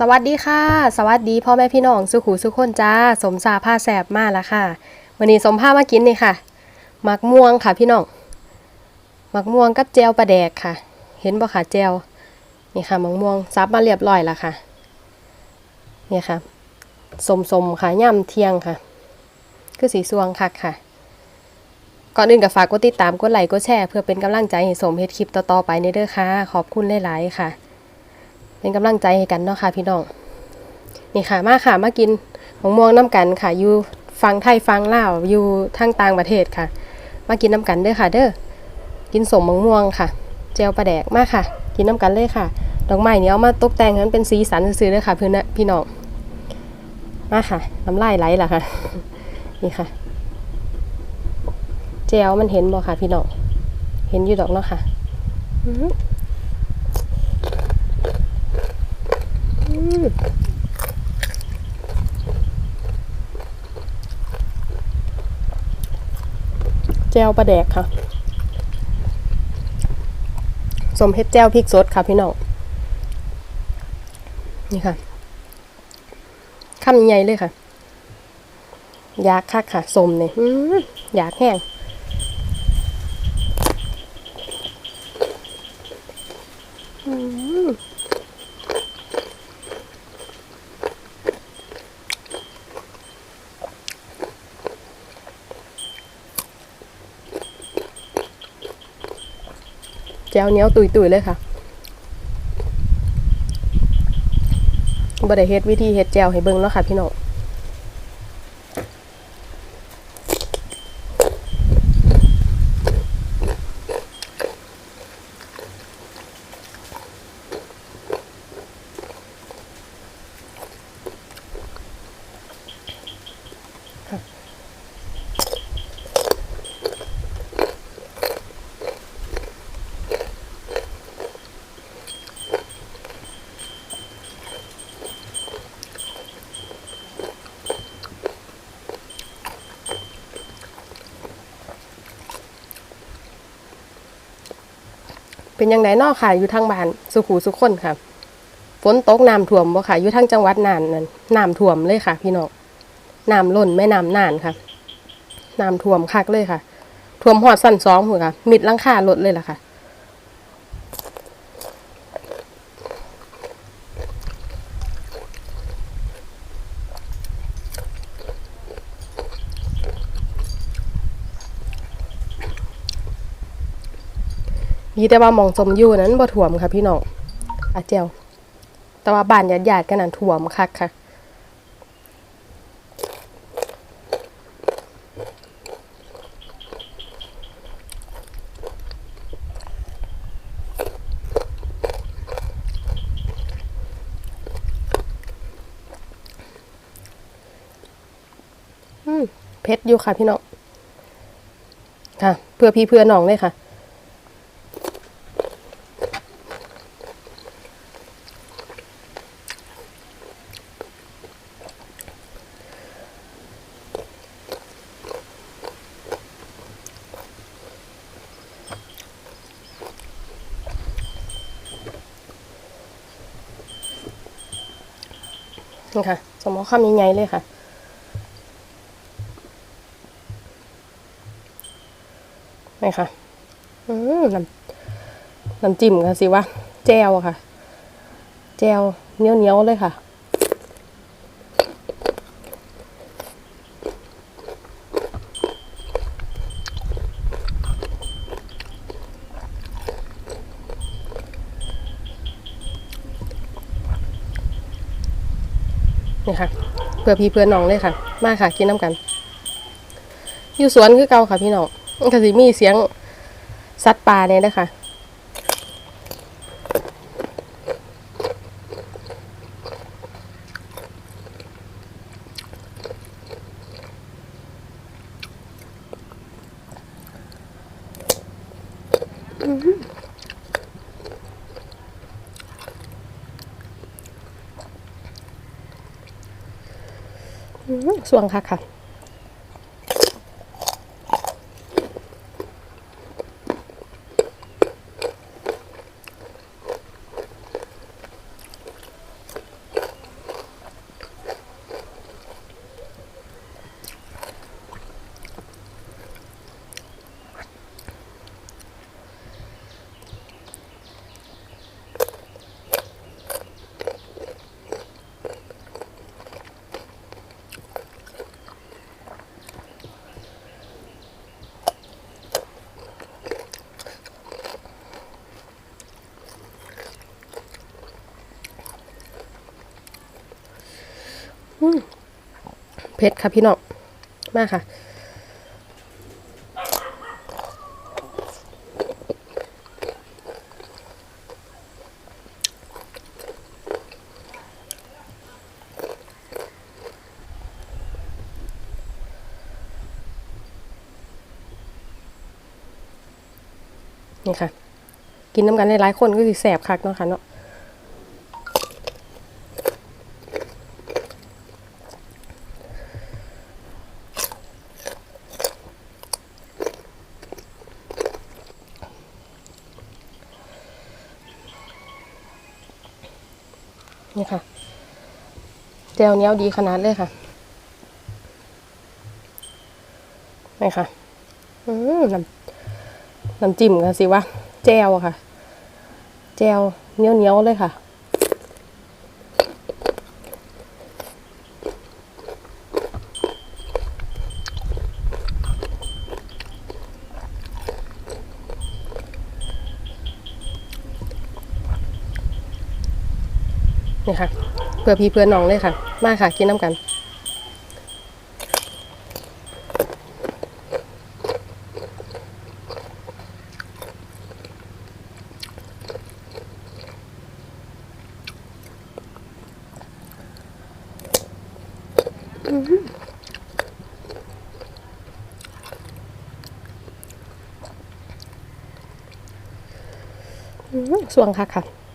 สวัสดีค่ะ สวัสดีพ่อแม่พี่น้องสุขูสุขคนจ้า สมสาผ้าแสบมากแล้วค่ะวันนี้สมผ้ามากินนี่ค่ะหมักม่วงค่ะพี่น้องหมักม่วงกับเจลปลาแดกค่ะ เห็นบ่ค่ะเจลนี่ค่ะหมักม่วงซับมาเรียบร้อยแล้วค่ะ นี่ค่ะ สมๆค่ะย่ำเที่ยงค่ะ คือสีสวงคักค่ะ ก่อนอื่นก็ฝากกดติดตามกดไลค์กดแชร์เพื่อเป็นกำลังใจให้สมเฮ็ดคลิปต่อๆไปในเด้อค่ะ ขอบคุณหลายๆค่ะ เป็นกำลังใจให้กันเนาะค่ะพี่น้องนี่ค่ะมาค่ะมากินมะม่วงน้ำกันค่ะอยู่ฟังไทยฟังลาวอยู่ทางต่างประเทศค่ะ มากินน้ำกันเด้อค่ะ เด้อกินสมมะม่วงค่ะเจลปลาแดกมาค่ะ กินน้ำกันเลยค่ะดอกไม้เนี้ยเอามาตกแต่งให้นเป็นสีสันซื่อเด้อค่ะเพื่อนพี่น้องมาค่ะน้ำลายไหลล่ะค่ะ นี่ค่ะเจลมันเห็นบ่ค่ะ พี่น้องเห็นอยู่ดอกเนาะค่ะอื้อหือ แจวปลาแดกค่ะ สมเฮ็ดแจวพริกสดค่ะพี่น้อง นี่ค่ะคำใหญ่เลยค่ะอยากคักค่ะ สมเนี่ยอยากแห้ง แจวเหนียวตุยๆเลยค่ะบ่ได้เฮ็ดวิธีเฮ็ดแจวให้เบิ่งเนาะค่ะพี่น้อง เป็นยังไงนอกค่ะอยู่ทางบ้านสุขูสุขคนค่ะฝนตกน้ำท่วมบ่ค่ะอยู่ทางจังหวัดน่านนั่นน้ำท่วมเลยค่ะ พี่น้องน้ำล้นแม่น้ำน่านค่ะน้ำท่วมคักเลยค่ะ ท่วมหอดสั้นสองหัวค่ะมิดลังคารถเลยล่ะค่ะ มีแต่ว่ามองสมอยู่นั้นบ่ถ่วมค่ะพี่น้องอาเจียวแต่ว่าบ้านญาติๆกันนั้นถ่วมคักค่ะเผ็ดอยู่ค่ะพี่น้องค่ะ เพื่อพี่เพื่อน้องเลยค่ะ นี่ค่ะ สมอคำใหญ่ๆเลยค่ะ นี่ค่ะ อืมน้ำน้ำจิ้มค่ะสิวะแจวค่ะ แจวเนียวเนียวๆเลยค่ะ นี่ค่ะ เพื่อพี่เพื่อนน้องเลยค่ะ มาค่ะกินน้ำกัน อยู่สวนคือเก่าค่ะพี่น้องกระสีมีเสียงสัตว์ป่าเนี่ยนะคะ สวงค่ะค่ะ เผ็ดค่ะพี่น้องมากค่ะ นี่ค่ะ กินน้ำกันหลายๆคนก็คือแสบคักเนาะค่ะเนาะ นี่ค่ะ แจวเนี้ยดีขนาดเลยค่ะนี่ค่ะ อืมน้ำน้ำจิ้มกันสิวะแจวอะค่ะ แจวเนี้ยวเนี้ยวเลยค่ะนี่ค่ะ เพื่อพี่เพื่อนน้องเลยค่ะ มาค่ะ กินน้ำกันอืมสวงค่ะค่ะ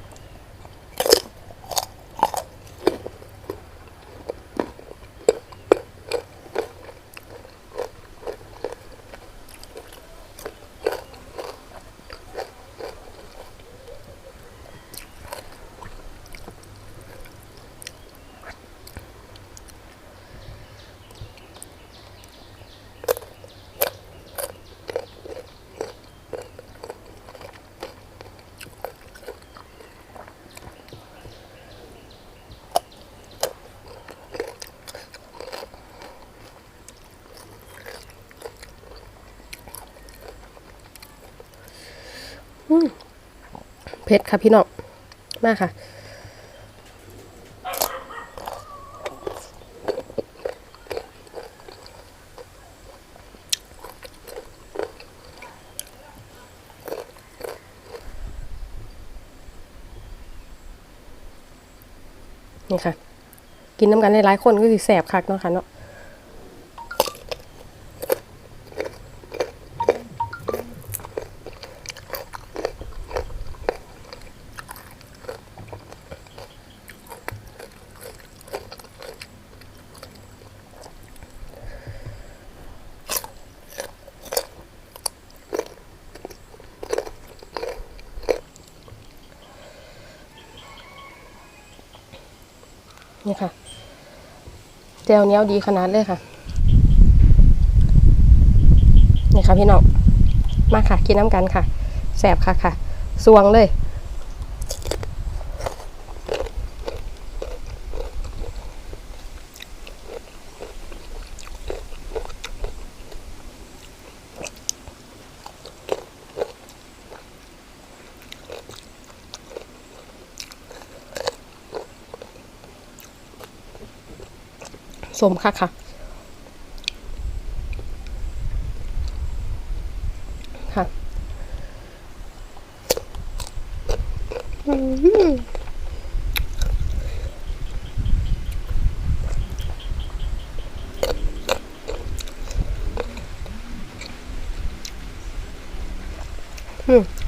เผ็ดค่ะพี่น้องมากค่ะนี่ค่ะ กินน้ำกันหลายๆคนก็คือแสบคักเนาะค่ะเนาะ นี่ค่ะแจวเนี้ยดีขนาดเลยค่ะ นี่ค่ะพี่น้อง มาค่ะ กินน้ำกันค่ะ แสบค่ะค่ะ สวงเลย สมค่ะค่ะค่ะ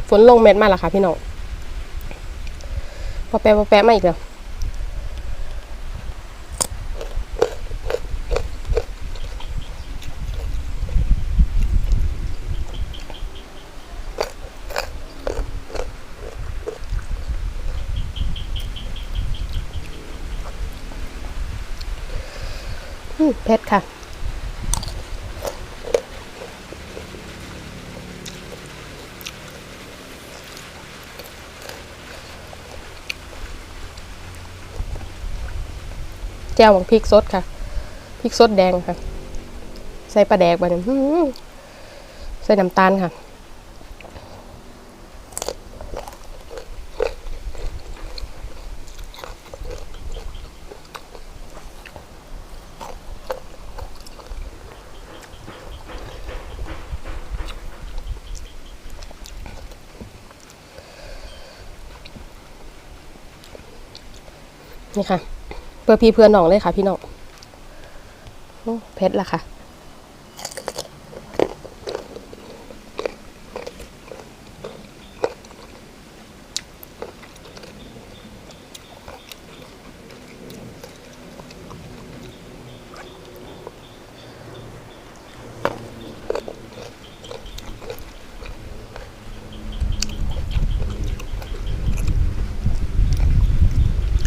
ฝนลงเม็ดมาแล้วค่ะพี่น้องพอแปะพอแปะมาอีกแล้ว เผ็ดค่ะ แจ่วของพริกสดค่ะ พริกสดแดงค่ะ ใส่ปลาแดกไปเนี่ยอื้อหือใส่น้ำตาลค่ะ นี่ค่ะ เพื่อพี่เพื่อนน้องเลยค่ะ พี่น้องเพชรละค่ะ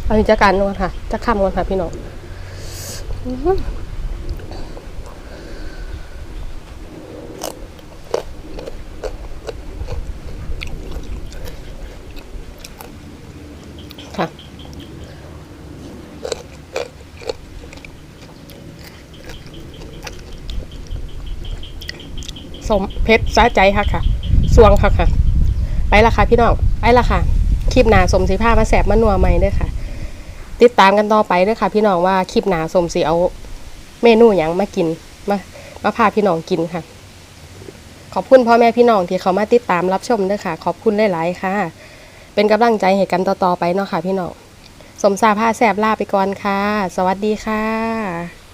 เอาจักการก่อนค่ะ จะคำก่อนค่ะพี่น้องค่ะสมเพชรสะใจค่ะค่ะ สวงค่ะค่ะ ไปละค่ะพี่น้อง ไปละค่ะ คลิปหนาสมสีผ้ามาแสบมานัวใหม่ด้วยค่ะ ติดตามกันต่อไปเด้วยค่ะ พี่น้องว่าคลิปหนาสมสีเอาเมนูอย่างมากินมามาพาพี่น้องกินค่ะ ขอบคุณพ่อแม่พี่น้องที่เขามาติดตามรับชมเด้วยค่ะ ขอบคุณหลายๆค่ะ เป็นกำลังใจให้กันต่อๆไปเนาะค่ะ พี่น้องสมสาผ้าแสบลาไปก่อนค่ะ สวัสดีค่ะ